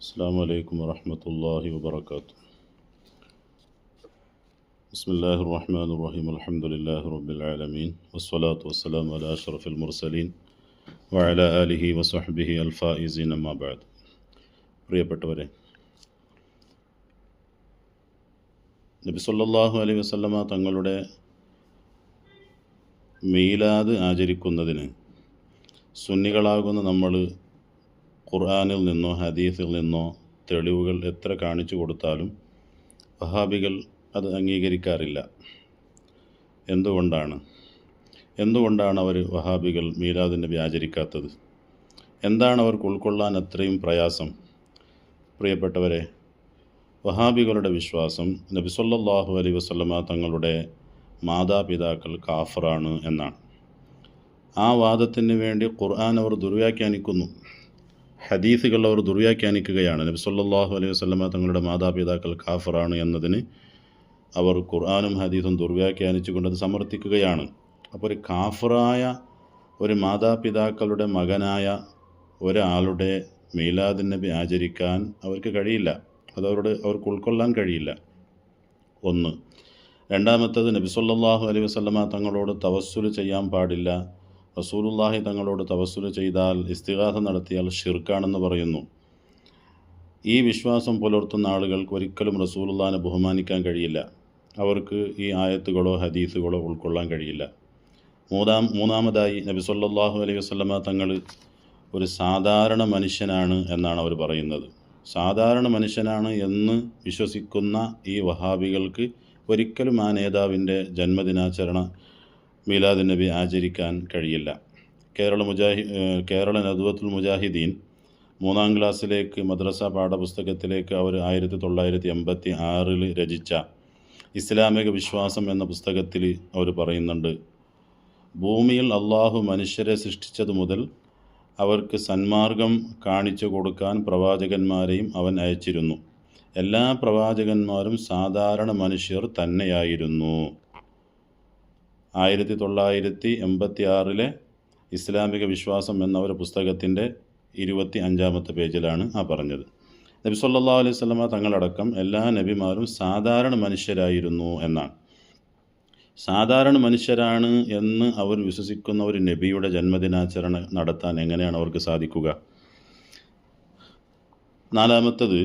السلام عليكم ورحمة الله وبركاته بسم الله الرحمن الرحيم الحمد لله رب العالمين والصلاة والسلام على أشرف المرسلين وعلى آله وصحبه الفائزين ما بعد പ്രിയപ്പെട്ടവരെ നബി സല്ലല്ലാഹു അലൈഹി വസല്ലമ തങ്ങളുടെ മീലാദ് ആചരിക്കുന്നതിന് സുന്നികളാകുന്ന നമ്മൾ ഖുർആനിൽ നിന്നോ ഹദീസിൽ നിന്നോ തെളിവുകൾ എത്ര കാണിച്ചു കൊടുത്താലും വഹാബികൾ അത് അംഗീകരിക്കാറില്ല. എന്തുകൊണ്ടാണ്? എന്തുകൊണ്ടാണ് അവർ വഹാബികൾ മീലാദ് നബി ആചരിക്കാത്തത് എന്താണ് അവർക്ക് ഉൾക്കൊള്ളാൻ അത്രയും പ്രയാസം? പ്രിയപ്പെട്ടവരെ വഹാബികളുടെ വിശ്വാസം നബി അലൈ അലൈഹി വസല്ലമ തങ്ങളുടെ മാതാപിതാക്കൾ കാഫറാണ് എന്നാണ്. ആ വാദത്തിന് വേണ്ടി ഖുർആൻ അവർ ദുർവ്യാഖ്യാനിക്കുന്നു. ഹദീസുകൾ അവർ ദുർവ്യാഖ്യാനിക്കുകയാണ്. നബി സല്ലല്ലാഹു അലൈഹി വസല്ലമ തങ്ങളുടെ മാതാപിതാക്കൾ കാഫറാണ് എന്നതിന് അവർ ഖുർആാനും ഹദീസും ദുർവ്യാഖ്യാനിച്ചുകൊണ്ട് അത് സമർത്ഥിക്കുകയാണ്. അപ്പോൾ ഒരു കാഫറായ ഒരു മാതാപിതാക്കളുടെ മകനായ ഒരാളുടെ മീലാദ് നബി ആചരിക്കാൻ അവർക്ക് കഴിയില്ല. അതവരോട് അവർക്ക് ഉൾക്കൊള്ളാൻ കഴിയില്ല. ഒന്ന്. രണ്ടാമത്തത് നബി സല്ലല്ലാഹു അലൈഹി വസല്ലമ തങ്ങളോട് തവസ്സുൽ ചെയ്യാൻ പാടില്ല. റസൂലുള്ളാഹി തങ്ങളോട് തവസ്സുൽ ചെയ്താൽ ഇസ്തിഗാസ നടത്തിയാൽ ഷിർക്കാണെന്ന് പറയുന്നു. ഈ വിശ്വാസം പുലർത്തുന്ന ആളുകൾക്ക് ഒരിക്കലും റസൂലുള്ളാഹിനെ ബഹുമാനിക്കാൻ കഴിയില്ല. അവർക്ക് ഈ ആയത്തുകളോ ഹദീസുകളോ ഉൾക്കൊള്ളാൻ കഴിയില്ല. മൂന്നാം മൂന്നാമതായി നബി സല്ലല്ലാഹു അലൈഹി വസല്ലമ തങ്ങൾ ഒരു സാധാരണ മനുഷ്യനാണ് എന്നാണ് അവർ പറയുന്നത്. സാധാരണ മനുഷ്യനാണ് എന്ന് വിശ്വസിക്കുന്ന ഈ വഹാബികൾക്ക് ഒരിക്കലും ആ നേതാവിന്റെ ജന്മദിനാചരണ മീലാദ് നബി ആചരിക്കാൻ കഴിയില്ല. കേരള മുജാഹി കേരള നദുവത്തുൽ മുജാഹിദീൻ മൂന്നാം ക്ലാസ്സിലേക്ക് മദ്രസ പാഠപുസ്തകത്തിലേക്ക് അവർ ആയിരത്തി തൊള്ളായിരത്തി എൺപത്തി ആറിൽ രചിച്ച ഇസ്ലാമിക വിശ്വാസം എന്ന പുസ്തകത്തിൽ അവർ പറയുന്നുണ്ട് ഭൂമിയിൽ അള്ളാഹു മനുഷ്യരെ സൃഷ്ടിച്ചതു മുതൽ അവർക്ക് സന്മാർഗം കാണിച്ചു കൊടുക്കാൻ പ്രവാചകന്മാരെയും അവൻ അയച്ചിരുന്നു. എല്ലാ പ്രവാചകന്മാരും സാധാരണ മനുഷ്യർ തന്നെയായിരുന്നു. ആയിരത്തി തൊള്ളായിരത്തി എൺപത്തി ആറിലെ ഇസ്ലാമിക വിശ്വാസം എന്ന ഒരു പുസ്തകത്തിന്റെ ഇരുപത്തി അഞ്ചാമത്തെ പേജിലാണ് ആ പറഞ്ഞത്. നബി സല്ലാ അലൈഹി സ്വലമ തങ്ങളടക്കം എല്ലാ നബിമാരും സാധാരണ മനുഷ്യരായിരുന്നു എന്നാണ്. സാധാരണ മനുഷ്യരാണ് എന്ന് അവർ വിശ്വസിക്കുന്ന ഒരു നബിയുടെ ജന്മദിനാചരണം നടത്താൻ എങ്ങനെയാണ് അവർക്ക് സാധിക്കുക? നാലാമത്തത്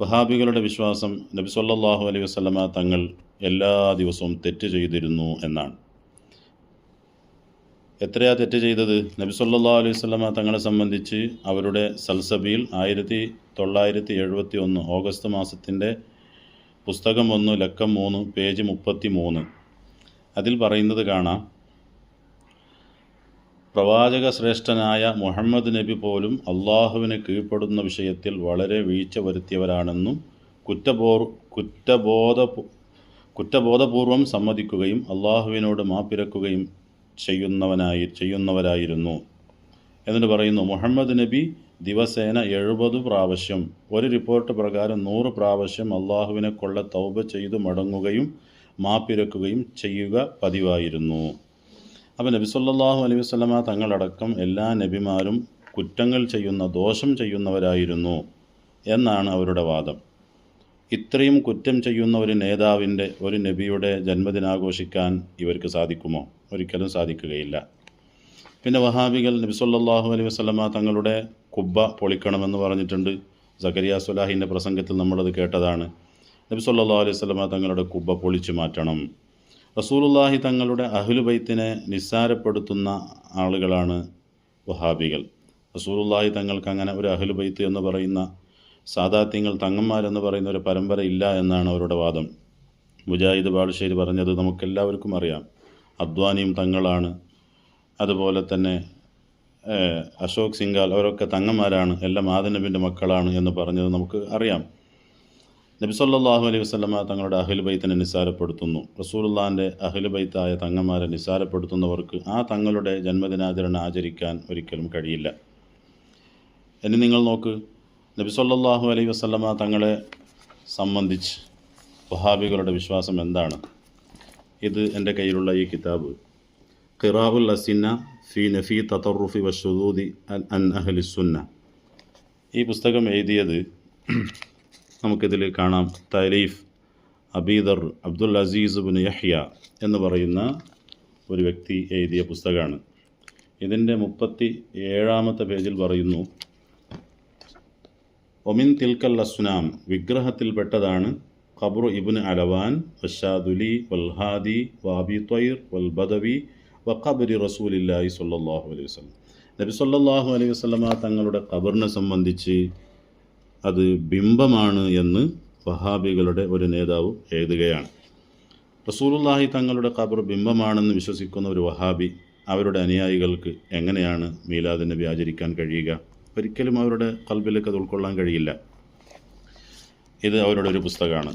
വഹാബികളുടെ വിശ്വാസം നബി സല്ലാഹു അലൈഹി വസ്ലമ തങ്ങൾ എല്ലാ ദിവസവും തെറ്റ് ചെയ്തിരുന്നു എന്നാണ്. എത്രയാ തെറ്റ് ചെയ്തത്? നബി സല്ലല്ലാഹു അലൈഹി വസല്ലമ തങ്ങളെ സംബന്ധിച്ച് അവരുടെ സൽസബിയിൽ ആയിരത്തി തൊള്ളായിരത്തി എഴുപത്തി ഒന്ന് ഓഗസ്റ്റ് മാസത്തിന്റെ പുസ്തകം ഒന്ന് ലക്കം മൂന്ന് പേജ് മുപ്പത്തി മൂന്ന് അതിൽ പറയുന്നത് കാണാം. പ്രവാചക ശ്രേഷ്ഠനായ മുഹമ്മദ് നബി പോലും അള്ളാഹുവിന് കീഴ്പ്പെടുന്ന വിഷയത്തിൽ വളരെ വീഴ്ച വരുത്തിയവരാണെന്നും കുറ്റബോർ കുറ്റബോധ കുറ്റബോധപൂർവം സമ്മതിക്കുകയും അള്ളാഹുവിനോട് മാപ്പിരക്കുകയും ചെയ്യുന്നവനായി ചെയ്യുന്നവരായിരുന്നു. എന്നിട്ട് പറയുന്നു മുഹമ്മദ് നബി ദിവസേന എഴുപത് പ്രാവശ്യം ഒരു റിപ്പോർട്ട് പ്രകാരം നൂറ് പ്രാവശ്യം അള്ളാഹുവിനെ കൊള്ള തൗബ ചെയ്തു മടങ്ങുകയും മാപ്പിരക്കുകയും ചെയ്യുക പതിവായിരുന്നു. അപ്പോൾ നബി സല്ലാഹു അലൈഹി വസല്ലമ തങ്ങളടക്കം എല്ലാ നബിമാരും കുറ്റങ്ങൾ ചെയ്യുന്ന ദോഷം ചെയ്യുന്നവരായിരുന്നു എന്നാണ് അവരുടെ വാദം. ഇത്രയും കുറ്റം ചെയ്യുന്ന ഒരു നേതാവിന്റെ ഒരു നബിയുടെ ജന്മദിനാഘോഷിക്കാൻ ഇവർക്ക് സാധിക്കുമോ? ഒരിക്കലും സാധിക്കുകയില്ല. പിന്നെ വഹാബികൾ നബി സല്ലാഹു അലൈഹി വസ്ലമ തങ്ങളുടെ കുബ്ബ പൊളിക്കണമെന്ന് പറഞ്ഞിട്ടുണ്ട്. സക്കരിയ സുലാഹിന്റെ പ്രസംഗത്തിൽ നമ്മളത് കേട്ടതാണ്. നബി സല്ലാ അലൈഹി വസല്ലമ തങ്ങളുടെ കുബ്ബ പൊളിച്ചു മാറ്റണം. റസൂലുല്ലാഹി തങ്ങളുടെ അഹ്ലുബൈത്തിനെ നിസ്സാരപ്പെടുത്തുന്ന ആളുകളാണ് വഹാബികൾ. റസൂലുല്ലാഹി തങ്ങൾക്ക് അങ്ങനെ ഒരു അഹ്ലുബൈത്ത് എന്ന് പറയുന്ന സാദാത്യങ്ങൾ തങ്ങന്മാരെന്ന് പറയുന്ന ഒരു പരമ്പര ഇല്ല എന്നാണ് അവരുടെ വാദം. മുജാഹിദ് ബാലുശ്ശേരി പറഞ്ഞത് നമുക്കെല്ലാവർക്കും അറിയാം. അദ്വാനിയും തങ്ങളാണ്. അതുപോലെ തന്നെ അശോക് സിംഗാൽ അവരൊക്കെ തങ്ങന്മാരാണ്. എല്ലാം ആദനബിന്റെ മക്കളാണ് എന്ന് പറഞ്ഞത് നമുക്ക് അറിയാം. നബി സല്ലല്ലാഹു അലൈഹി വസ്ലമ തങ്ങളുടെ അഖിൽ ബൈത്തിനെ നിസ്സാരപ്പെടുത്തുന്നു. റസൂലുല്ലാന്റെ അഖിൽ ബൈത്തായ തങ്ങന്മാരെ നിസ്സാരപ്പെടുത്തുന്നവർക്ക് ആ തങ്ങളുടെ ജന്മദിനാചരണം ആചരിക്കാൻ ഒരിക്കലും കഴിയില്ല. ഇനി നിങ്ങൾ നോക്ക് നബി സല്ലല്ലാഹു അലൈഹി വസല്ലമ തങ്ങളെ സംബന്ധിച്ച് വഹാബികളുടെ വിശ്വാസം എന്താണ്? ഇത് എന്റെ കയ്യിലുള്ള ഈ കിതാബ്. ഖിറാഉൽ അസിന്ന ഫി നഫി തത്തറുഫി വഷുദൂദി അൻ അഹലിസുന്ന ഈ പുസ്തകം എഴുതിയത് നമുക്കിതിൽ കാണാം. തലീഫ് അബീദർ അബ്ദുൽ അസീസ് ബിൻ യഹ്യ എന്ന് പറയുന്ന ഒരു വ്യക്തി എഴുതിയ പുസ്തകമാണ്. ഇതിന്റെ മുപ്പത്തി ഏഴാമത്തെ പേജിൽ പറയുന്നു ഒമിൻ തിൽക്കൽ അസ്നാം വിഗ്രഹത്തിൽപ്പെട്ടതാണ് ഖബ്റു ഇബിൻ അലവാൻ വഷാദുലി വൽഹാദി വാബി ത്വൈർ വൽ ബദവി വഖബരി റസൂലില്ലാഹി സ്വല്ലല്ലാഹു അലൈഹി വസ്ലം നബി സല്ലാഹു അലൈഹി വസ്ലമ തങ്ങളുടെ ഖബറിനെ സംബന്ധിച്ച് അത് ബിംബമാണ് എന്ന് വഹാബികളുടെ ഒരു നേതാവ് എഴുതുകയാണ്. റസൂലുള്ളാഹി തങ്ങളുടെ ഖബർ ബിംബമാണെന്ന് വിശ്വസിക്കുന്ന ഒരു വഹാബി അവരുടെ അനുയായികൾക്ക് എങ്ങനെയാണ് മീലാദ് നബി ആചരിക്കാൻ കഴിയുക? ഒരിക്കലും അവരുടെ കൽബിലേക്ക് അത് ഉൾക്കൊള്ളാൻ കഴിയില്ല. ഇത് അവരുടെ ഒരു പുസ്തകമാണ്.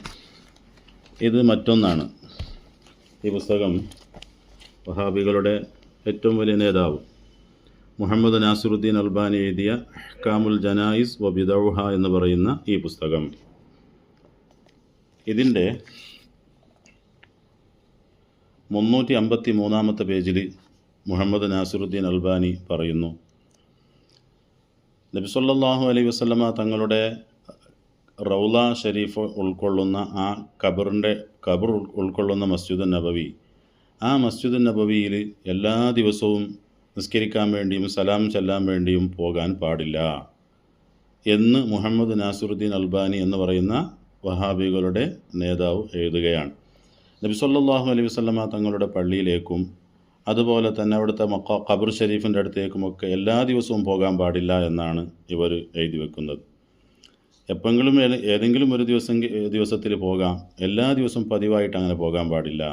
ഇത് മറ്റൊന്നാണ്. ഈ പുസ്തകം വഹാബികളുടെ ഏറ്റവും വലിയ നേതാവ് മുഹമ്മദ് നാസിറുദ്ദീൻ അൽബാനി എഴുതിയ കാമുൽ ജനായിസ് വ ബിദൗഹ എന്ന് പറയുന്ന ഈ പുസ്തകം. ഇതിന്റെ മുന്നൂറ്റി അമ്പത്തി മൂന്നാമത്തെ പേജിൽ മുഹമ്മദ് നാസിറുദ്ദീൻ അൽബാനി പറയുന്നു. നബിസല്ലാഹു അലൈ വസ്ലമ തങ്ങളുടെ റൗല ഷരീഫ് ഉൾക്കൊള്ളുന്ന ആ ഖബറിന്റെ ഖബർ ഉൾക്കൊള്ളുന്ന മസ്ജിദ് നബവി. ആ മസ്ജിദ് നബവിയിൽ എല്ലാ ദിവസവും നിസ്കരിക്കാൻ വേണ്ടിയും സലാം ചെല്ലാൻ വേണ്ടിയും പോകാൻ പാടില്ല എന്ന് മുഹമ്മദ് നാസുറുദ്ദീൻ അൽബാനി എന്ന് പറയുന്ന വഹാബികളുടെ നേതാവ് എഴുതുകയാണ്. നബി സല്ലല്ലാഹു അലൈഹി തങ്ങളുടെ പള്ളിയിലേക്കും അതുപോലെ തന്നെ അവിടുത്തെ മക്ക ഖബർ ഷരീഫിന്റെ അടുത്തേക്കുമൊക്കെ എല്ലാ ദിവസവും പോകാൻ പാടില്ല എന്നാണ് ഇവർ എഴുതി വെക്കുന്നത്. എപ്പോഴെങ്കിലും ഏതെങ്കിലും ഒരു ദിവസം ദിവസത്തിൽ പോകാം. എല്ലാ ദിവസവും പതിവായിട്ട് അങ്ങനെ പോകാൻ പാടില്ല.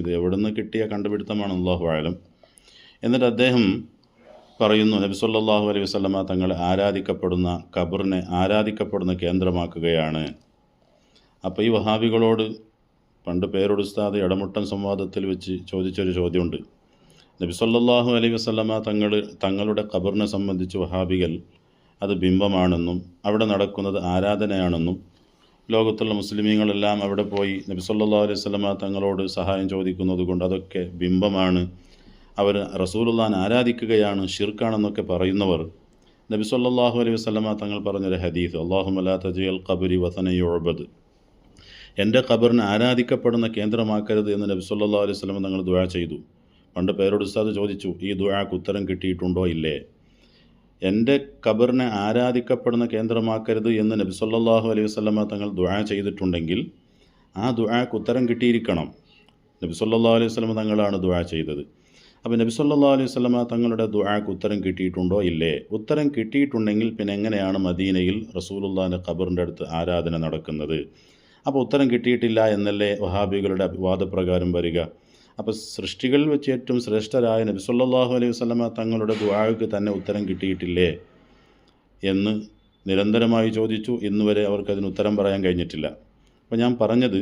ഇത് എവിടുന്ന് കിട്ടിയ കണ്ടുപിടുത്തമാണ് അള്ളാഹു ആയാലും എന്നിട്ട് അദ്ദേഹം പറയുന്നു നബി സല്ലാഹു അലൈഹി വസ്ലമ തങ്ങൾ ആരാധിക്കപ്പെടുന്ന ഖബറിനെ ആരാധിക്കപ്പെടുന്ന കേന്ദ്രമാക്കുകയാണ്. അപ്പോൾ ഈ വഹാബികളോട് പണ്ട് പേരൊടുസ്താതെ ഇടമുട്ടൻ സംവാദത്തിൽ വെച്ച് ചോദിച്ചൊരു ചോദ്യമുണ്ട്. നബി സല്ലല്ലാഹു അലൈഹി വസല്ലമ തങ്ങൾ തങ്ങളുടെ ഖബറിനെ സംബന്ധിച്ച് വഹാബികൾ അത് ബിംബമാണെന്നും അവിടെ നടക്കുന്നത് ആരാധനയാണെന്നും ലോകത്തുള്ള മുസ്ലിമീങ്ങളെല്ലാം അവിടെ പോയി നബി സല്ലല്ലാഹു അലൈഹി വസല്ലമ തങ്ങളോട് സഹായം ചോദിക്കുന്നത് കൊണ്ട് അതൊക്കെ ബിംബമാണ്. അവർ റസൂലുള്ളാൻ ആരാധിക്കുകയാണ് ഷിർക്കാണെന്നൊക്കെ പറയുന്നവർ. നബി സല്ലാഹു അലൈഹി വസ്ലമ തങ്ങൾ പറഞ്ഞൊരു ഹദീസ് അള്ളാഹുമലാ തജിയൽ ഖബരി വസനയുഅബദ് എന്റെ ഖബറിന് ആരാധിക്കപ്പെടുന്ന കേന്ദ്രമാക്കരുത് എന്ന് നബി സല്ലാ അലൈഹി വസല്ലമ തങ്ങൾ ദുആ ചെയ്തു. പണ്ട് പേരോട് ഉസ്താദ് ചോദിച്ചു ഈ ദുആക്ക് ഉത്തരം കിട്ടിയിട്ടുണ്ടോ ഇല്ലേ? എന്റെ ഖബറിനെ ആരാധിക്കപ്പെടുന്ന കേന്ദ്രമാക്കരുത് എന്ന് നബി സല്ലല്ലാഹു അലൈഹി വസല്ലമ തങ്ങൾ ദുആ ചെയ്തിട്ടുണ്ടെങ്കിൽ ആ ദുആക്ക് ഉത്തരം കിട്ടിയിരിക്കണം. നബി സല്ലല്ലാഹു അലൈഹി വസല്ലമ തങ്ങളാണ് ദുആ ചെയ്തത്. അപ്പോൾ നബി സല്ലല്ലാഹു അലൈഹി വസല്ലമ തങ്ങളുടെ ദുആക്ക് ഉത്തരം കിട്ടിയിട്ടുണ്ടോ ഇല്ലേ? ഉത്തരം കിട്ടിയിട്ടുണ്ടെങ്കിൽ പിന്നെ എങ്ങനെയാണ് മദീനയിൽ റസൂലുള്ളാഹിന്റെ ഖബറിന്റെ അടുത്ത് ആരാധന നടക്കുന്നത്? അപ്പോൾ ഉത്തരം കിട്ടിയിട്ടില്ല എന്നല്ലേ വഹാബികളുടെ വാദപ്രകാരം വരിക? അപ്പോൾ സൃഷ്ടികളിൽ വെച്ച് ഏറ്റവും ശ്രേഷ്ഠരായ നബി സല്ലാഹു അലൈഹി വസ്ലമ തങ്ങളുടെ ദുആക്ക് തന്നെ ഉത്തരം കിട്ടിയിട്ടില്ലേ എന്ന് നിരന്തരമായി ചോദിച്ചു. ഇന്നുവരെ അവർക്ക് അതിന് ഉത്തരം പറയാൻ കഴിഞ്ഞിട്ടില്ല. അപ്പോൾ ഞാൻ പറഞ്ഞത്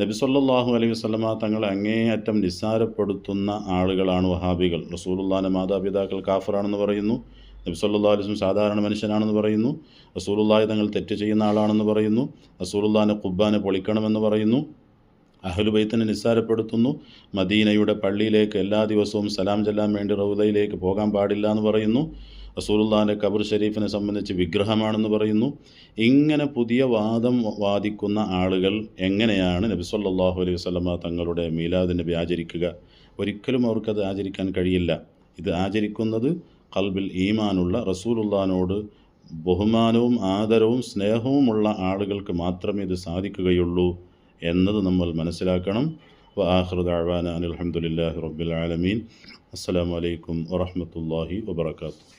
നബി സല്ലാഹു അലൈഹി വസ്ലമ തങ്ങളെ അങ്ങേയറ്റം നിസ്സാരപ്പെടുത്തുന്ന ആളുകളാണ് വഹാബികൾ. റസൂലുല്ലാന്റെ മാതാപിതാക്കൾ കാഫറാണെന്ന് പറയുന്നു. നബി സല്ലാ അലിസ്ലും സാധാരണ മനുഷ്യനാണെന്ന് പറയുന്നു. റസൂലുള്ളാഹി തങ്ങൾ തെറ്റ് ചെയ്യുന്ന ആളാണെന്ന് പറയുന്നു. റസൂലുള്ളാഹിന്റെ കുബ്ബാനെ പൊളിക്കണമെന്ന് പറയുന്നു. അഹ്ലുബൈത്തിനെ നിസ്സാരപ്പെടുത്തുന്നു. മദീനയുടെ പള്ളിയിലേക്ക് എല്ലാ ദിവസവും സലാം ചെല്ലാൻ വേണ്ടി റൗദയിലേക്ക് പോകാൻ പാടില്ല എന്ന് പറയുന്നു. റസൂലുള്ളാഹിന്റെ ഖബർ ഷരീഫിനെ സംബന്ധിച്ച് വിഗ്രഹമാണെന്ന് പറയുന്നു. ഇങ്ങനെ പുതിയ വാദം വാദിക്കുന്ന ആളുകൾ എങ്ങനെയാണ് നബി സല്ലല്ലാഹു അലൈഹി വസല്ലമ തങ്ങളുടെ മീലാദ് നബി ആചരിക്കുക? ഒരിക്കലും അവർക്കത് ആചരിക്കാൻ കഴിയില്ല. ഇത് ആചരിക്കുന്നത് കൽബിൽ ഈമാനുള്ള റസൂലുള്ളാഹിനോട് ബഹുമാനവും ആദരവും സ്നേഹവുമുള്ള ആളുകൾക്ക് മാത്രമേ ഇത് സാധിക്കുകയുള്ളൂ. എന്നത് നമ്മൾ മനസ്സിലാക്കണം. വാഹൃദാഴ്വാന അനിൽഹമുല്ലാഹി റബ്ബുൽ ആലമീൻ. അസ്സാം വലൈക്കും വറഹമത്തല്ലാഹി വാബർക്കാത്തു